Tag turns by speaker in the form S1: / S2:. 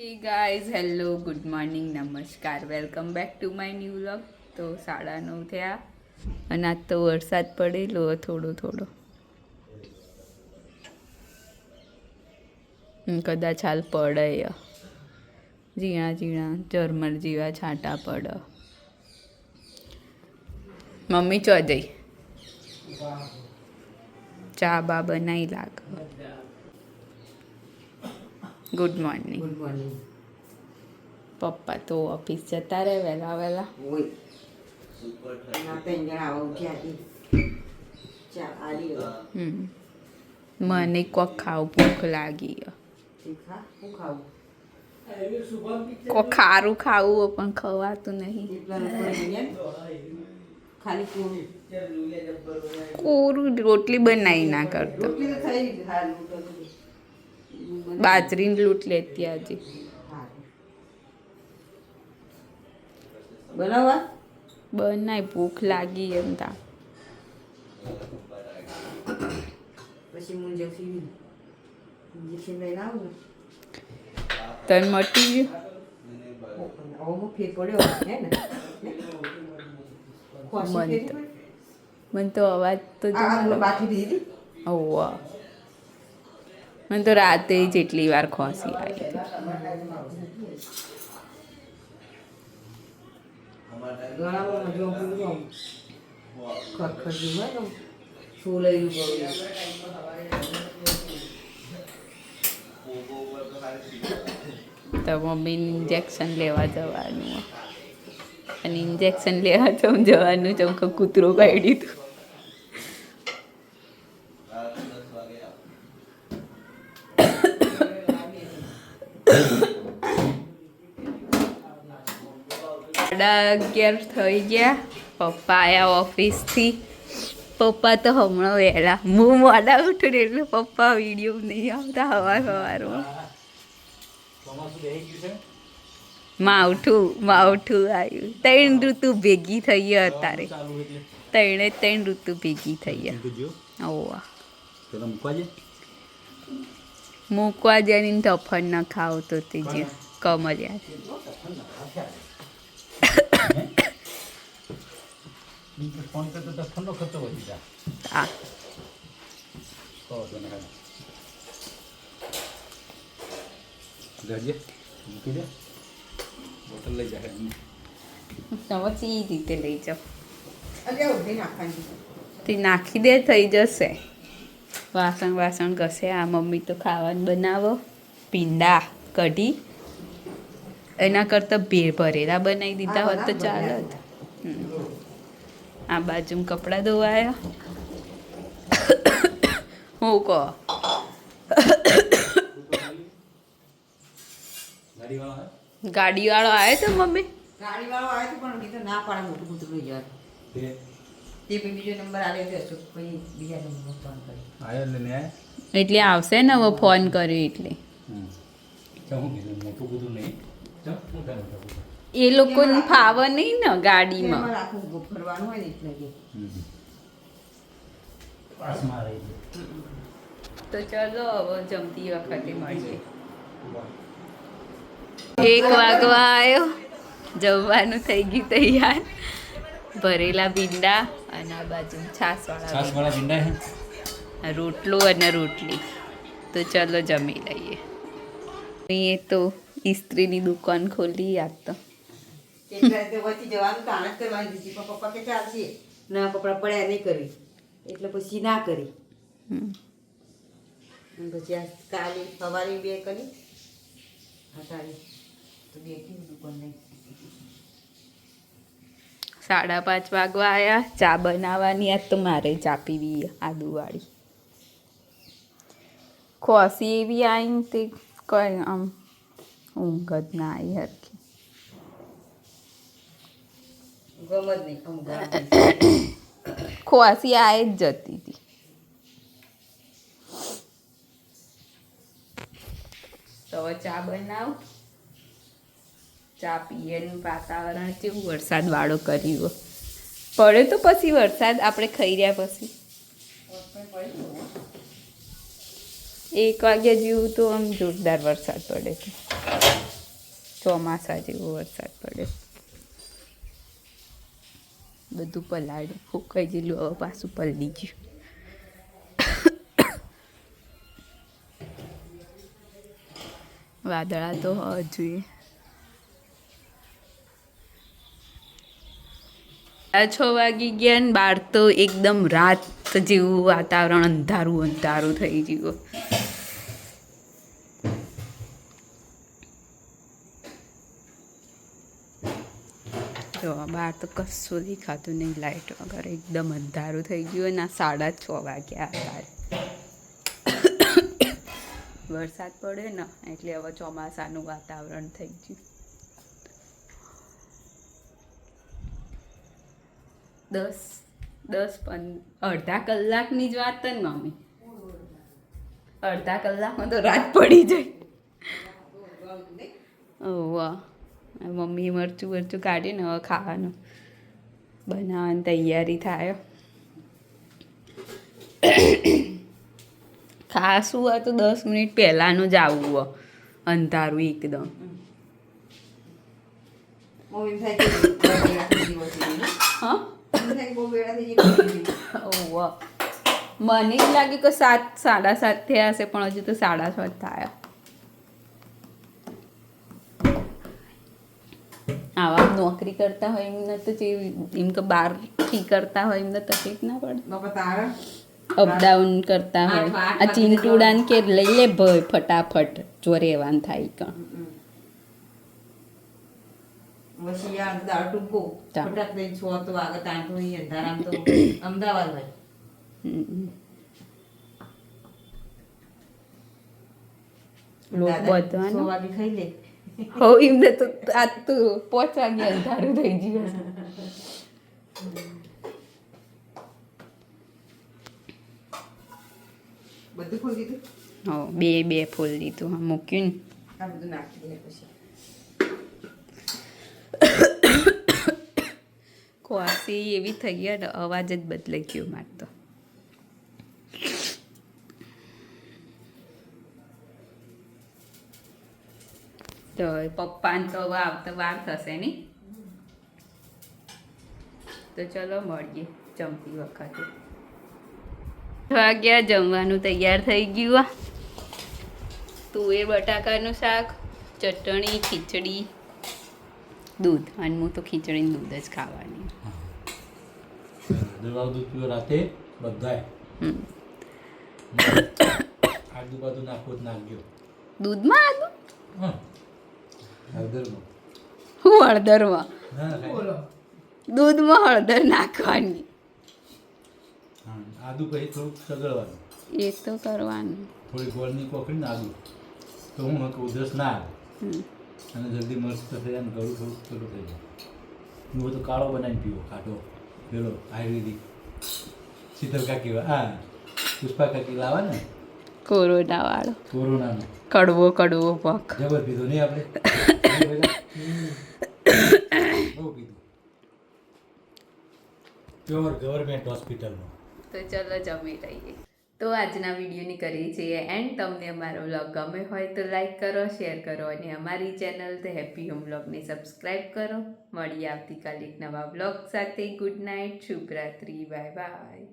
S1: Hey guys hello good morning નમસ્કાર welcome back to my new vlog તો સાડા નવ થયા અને આજ તો વરસાદ પડેલો થોડો થોડો. કદાચ હાલ પડે. ઝીણા ઝીણા, ઝરમર જેવા છાંટા પડ. મમ્મી ચો જઈ? ચા બા બનાવી લાગ. ગુડ મોર્નિંગ
S2: ગુડ મોર્નિંગ
S1: પપ્પા તો ઓફિસ જતા રહે વહેલા વહેલા. મને કોક ખાવ ભૂખ લાગી. કોક ખારું ખાવું પણ ખવાતું નહીં.
S2: કોરું
S1: રોટલી બનાવી ના કરતો
S2: રોટલી તો થઈ ગઈ હાલ હું તો
S1: બાજરીની લૂટ લેતી આજે.
S2: બનાવવા?
S1: બનાય ભૂખ લાગી એમ તા.
S2: પછી ઇન્જેક્શન લઈને આવું
S1: તને મટી ગયું?
S2: આવામાં ફેર પડ્યો હે ને? ને?
S1: મન તો- અવાજ તો
S2: બાકી દીધી.
S1: ઓવા મને તો રાતે જેટલી વાર ખોસી આવી. હતી. તો મમ્મીને ઇન્જેક્શન લેવા જવાનું. અને ઇન્જેક્શન લેવા તો જવાનું હું કૂતરો કાઢી તું. સાડા અગિયાર થઈ ગયા. પપ્પા આવ્યા ઓફિસથી. પપ્પા તો હમણાં વહેલા. હું મોડા ઉઠું ને એટલે પપ્પા વીડિયો નહીં આવતા હવાર સવારમાં માવઠું માવઠું આવ્યું ત્રણ ઋતુ ભેગી થઈ ગયા અત્યારે. ત્રણે ત્રણ ઋતુ ભેગી થઈ ગયા. ઓવા. મૂકવા જઈને તફન ન ખાવ તો તે જે કમરિયા
S3: ફોન કરતો તો ફોનનો ખર્ચો વધી જાય.
S1: આ
S3: તો તને હાલ. મૂકી દે. બોટલ લઈ જાય
S1: તમે રીતે લઈ જાઓ. તે નાખી દે થઈ જશે. વાસણ વાસણ ઘસે આ મમ્મી તો ખાવાનું બનાવો. પીંડા કઢી. એના કરતાં ભેળ ભરેલા બનાવી દીધા હોત તો ચાલત. જ હમ. આ બાજુ કપડાં ધોવાયા. હું કહો.
S3: ગાડી વાળો
S1: ગાડીવાળો આવ્યો તો મમ્મી?
S2: ગાડીવાળો આવ્યો તો પણ કીધું ના પાડે મોટું કૂતરું લઈ
S3: તે
S2: તે પછી બીજો નંબર આલ્યો તો અશોક પછી બીજા નંબર ફોન કર્યો.
S3: આયો એટલે ને
S1: એટલે આવશે ને હવે ફોન કર્યો એટલે.
S3: હમ. તો હું કીધું મોટું કૂતરું નહીં.
S1: એ લોકોને ફાવે નહીં ને ગાડીમાં.
S2: ફરવાનું હોય ને એટલે.
S1: તો ચલો હવે જમતી વખતે મળીએ. એક વાગવા આવ્યો. જમવાનું થઈ ગયું તૈયાર. ભરેલા ભીંડા અને આ બાજુ છાસવાળા
S3: છાસવાળા ભીંડા.
S1: રોટલો અને રોટલી. તો ચલો જમી લઈએ. એ તો ઇસ્ત્રીની દુકાન ખોલી યાદ તો.
S2: એટલે વચ્ચે જવાનું તાણ જ કરવાની દીધી પણ પપ્પા કે ચાલશે. ના પપ્પા પડ્યા નહીં કરવી એટલે પછી ના કરી. પછી આ કાલે સવારે બે કરી. હટાવી. તો બે દુકાન નહીં
S1: સાડા પાંચ વાગવા આવ્યા ચા બનાવવાની આ તો મારે ચા પીવી આદુવાળી. ખોસી એવી આવીને તે કઈ આમ ઊંઘ જ ના આવી હરખી.
S2: ગમ જ નહીં અમુક વાર.
S1: ખોસી આય જ જતી હતી. તો ચા બનાવ. ચા પીએનું વાતાવરણ કેવું વરસાદ વાળો કર્યું. પડે તો પછી વરસાદ આપણે ખાઈ રહ્યા પછી. એક વાગ્યા જેવું તો આમ જોરદાર વરસાદ પડે છે. ચોમાસા જેવો વરસાદ પડે બધું પલાળ્યું. ફૂંકાઈ ગયેલું, હવે પાછું પલળી ગયું. વાદળા તો હોવા જોઈએ. છ વાગી ગયા ને બાર તો એકદમ રાત જેવું વાતાવરણ અંધારું અંધારું થઈ ગયું જો બહાર તો કશું દેખાતું નહીં લાઇટ વગર એકદમ અંધારું થઈ ગયું અને આ સાડા છ વાગ્યા હતા. વરસાદ પડ્યો ને એટલે હવે ચોમાસાનું વાતાવરણ થઈ ગયું. દસ દસ પંદ અડધા કલાકની જ વાત ને મમ્મી? અડધા કલાકમાં તો રાત પડી જાય. ઓહ મમ્મી મરચું મરચું કાઢીને હવે ખાવાનું. બનાવવાની તૈયારી થાય. ખાસું હોય તો દસ મિનિટ પહેલાંનું જ આવવું. હોય અંધારું એકદમ. મને લાગ્યું કે સાત સાડા સાત થયા હશે પણ હજુ તો સાડા છ થયા. આવા નોકરી કરતા હોય એમને તો જે એમ કે બહારથી કરતા હોય એમને તકલીફ ના પડે. અપડાઉન કરતા હોય. આ
S2: વાગે
S1: કે લઈ લે ભય ફટાફટ જો રેવાન થાય કણ.
S2: પછી દાળ ટૂંકો. ફટાક દઈને છો તો આગળ તાણ અહીં અંધારામ તો અમદાવાદ હોય.
S1: હમ. લોટ
S2: સો વાગે ખાઈ લે?
S1: હો એમને તો આ તો પાંચ વાગે અંધારું થઈ ગયું.
S2: બધું દીધું
S1: હો બે બે ફૂલ દીધું હા મૂક્યું ને
S2: આ બધું નાખી દે પછી
S1: ખોસી એવી થઈ ગયા અવાજ જ બદલાઈ ગયો માર તો તો પપ્પાને તો હવે આવતા વાર થશે નહીં તો ચલો મળીએ જમતી વખતે. વાગ્યા જમવાનું તૈયાર થઈ ગયું આ. તુવેર બટાકાનું શાક ચટણી ખીચડી દૂધ. અને હું તો ખીચડીને દૂધ જ ખાવાની.
S3: રાતે બધાય
S1: આદુ
S3: બાદુ નાખવો જ નાખજો
S1: દૂધમાં આદુ?
S3: હા.
S1: હું હળદરમાં? દૂધમાં હળદર નાખવાની.
S3: આદુ પછી થોડુંક સગળવાનું.
S1: એ તો કરવાનું.
S3: થોડી ગોળની કોકડીને આદુ. તો હું ઉધરસ ના આવે. અને જલ્દી મસ્ત થઈ જાય ને ગળું થોડુંક પેલું થઈ જાય. હું બધું કાળો બનાવીને પીવો ખાટો પેલો આયુર્વેદિક. શીતલ કાકી હા પુષ્પા કાકી લાવા ને?
S1: કોરોના વાળો.
S3: કોરોનાનો.
S1: કડવો કડવો પક
S3: જબર પીધો નહીં આપણે? બહુ પીધું. પ્યોર ગવર્મેન્ટ હોસ્પિટલમાં
S1: તો ચલો જમી લઈએ. તો આજના વિડીયોની કરીએ છીએ એન્ડ. તમને અમારો વ્લોગ ગમે હોય તો લાઈક કરો શેર કરો અને અમારી ચેનલ ધ હેપી હોમ વ્લોગને સબસ્ક્રાઈબ કરો. મળીએ આવતીકાલે એક નવા વ્લોગ સાથે. ગુડ નાઇટ શુભરાત્રી બાય બાય.